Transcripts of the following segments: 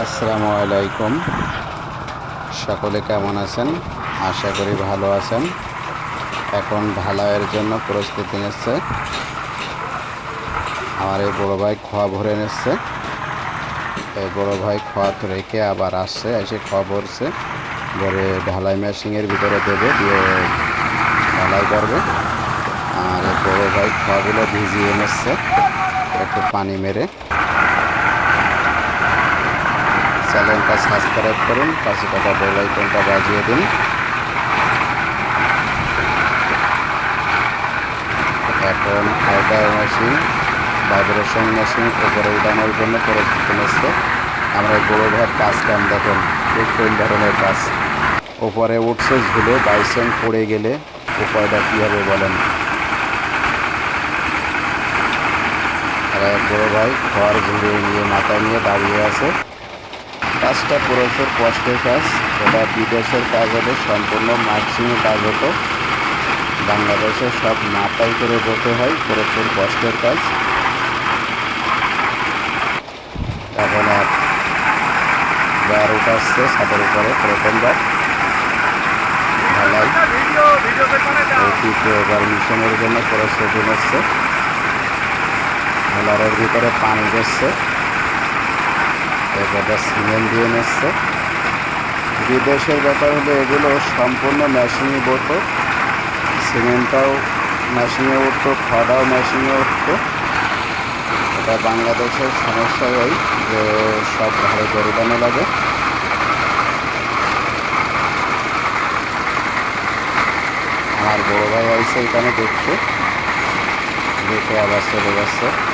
আসসালামু আলাইকুম। সকলে কেমন আছেন? আশা করি ভালো আছেন। এখন ঢালাইয়ের জন্য প্রস্তুতি নিচ্ছে। আমার এই বড়ো ভাই খোয়া ভরে নিচ্ছে। এই বড়ো ভাই খোয়া রেখে আবার আসছে, এসে খোয়া ভরছে। ভরে ঢালাই মেশিনের ভিতরে দেবে, দিয়ে ঢালাই করবে। আর বড়ো ভাই খোয়াগুলো ভিজিয়ে নিচ্ছে, একটু পানি মেরে। চ্যানেলটা সাবস্ক্রাইব করুন, পাশে টাকা বেল আইকনটা বাজিয়ে দিন। এখন আইটার মেশিন ভাইব্রেশন মেশিন উপরে উঠানোর জন্য প্রস্তুতি নিচ্ছে আমরা বড়ো ভাইয়ের কাজ কাম, দেখুন কোন ধরনের কাজ। উপরে উঠছে, ঝুলে বাইসেন পড়ে গেলে উপায়টা কী হবে বলেন। বড়ো ভাই, ঘর ঝুলিয়ে নিয়ে, মাথায় নিয়ে দাঁড়িয়ে আছে। কাজটা প্রচুর কষ্টের কাজ এটা বিদেশের কাজ হলে সম্পূর্ণ মার্কসিংয়ের কাজ হতো। বাংলাদেশে সব মাথায় করে বলতে হয় প্রচুর কষ্টের কাজ। এখন আর বার উঠাচ্ছে ছাদের উপরে প্রথমবার। ঢালাই। মিশনের জন্য প্রস্তুতি নিচ্ছে ঢালারের ভিতরে পানি সিমেন্ট দিয়ে বিদেশের ব্যাপার হলে এগুলো সম্পূর্ণ মেশিনে বতো সিমেন্টটাও মেশিনে উঠতো খড়াও মেশিনে উঠতো। এটা বাংলাদেশের সমস্যা হয় যে সব ঘরে গরুদানো লাগে। আমার বড় ভাই আইসে এখানে দেখতে। দেখে আবার চলে যাচ্ছে।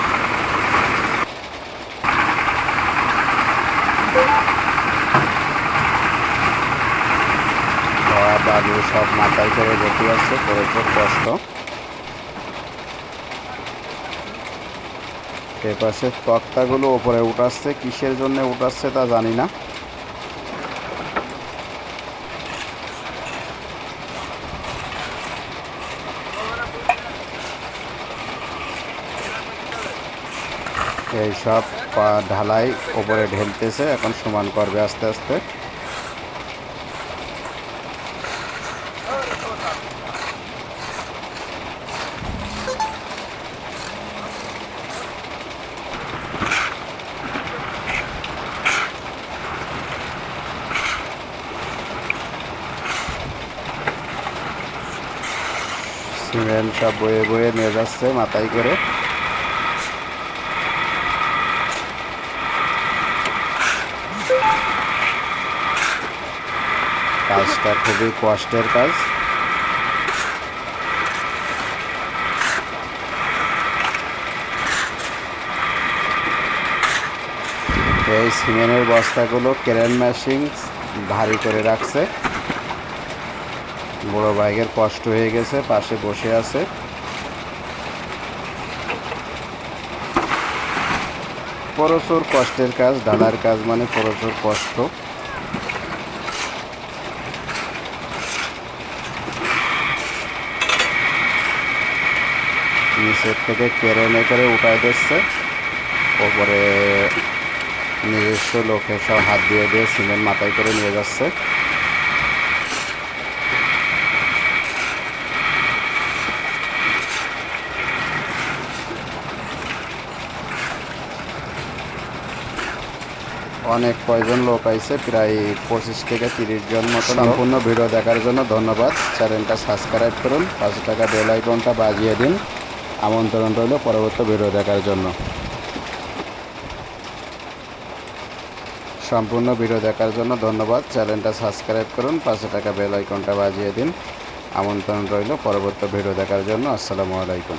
বালু সব মাথায় করে বসে আছে প্রচুর কষ্ট। এ পাশে তক্তাগুলো ওপরে উঠাচ্ছে, কিসের জন্য উঠাচ্ছে তা জানি না। এই সব পা- ঢালাই ওপরে ঢেলতেছে, এখন সমান করবে আস্তে আস্তে। সিমেন্ট সব বয়ে বয়ে নিয়ে যাচ্ছে মাথায় করে। কাজটা খুবই কষ্টের কাজ। এই সিমেন্টের বস্তাগুলো ক্রেন মেশিন ভারী করে রাখছে। বড় বাইকের কষ্ট হয়ে গেছে, পাশে বসে আছে। প্রচুর কষ্টের কাজ ডালার কাজ মানে প্রচুর কষ্ট। নিচের থেকে কেরেনে করে উঠাই দিচ্ছে। ওপরে নিজস্ব লোকের সব হাত দিয়ে দিয়ে সিমেন্ট মাথায় করে নিয়ে যাচ্ছে। অনেক কয়জন লোক আইছে প্রায় পঁচিশ থেকে তিরিশ জন মতো সম্পূর্ণ ভিডিও দেখার জন্য ধন্যবাদ। চ্যানেলটা সাবস্ক্রাইব করুন পাঁচশো টাকা বেল আইকনটা বাজিয়ে দিন। আমন্ত্রণ রইল পরবর্তী ভিডিও দেখার জন্য। সম্পূর্ণ ভিডিও দেখার জন্য ধন্যবাদ। চ্যানেলটা সাবস্ক্রাইব করুন পাঁচশো টাকা বেল আইকনটা বাজিয়ে দিন। আমন্ত্রণ রইল পরবর্তী ভিডিও দেখার জন্য। আসসালামু আলাইকুম।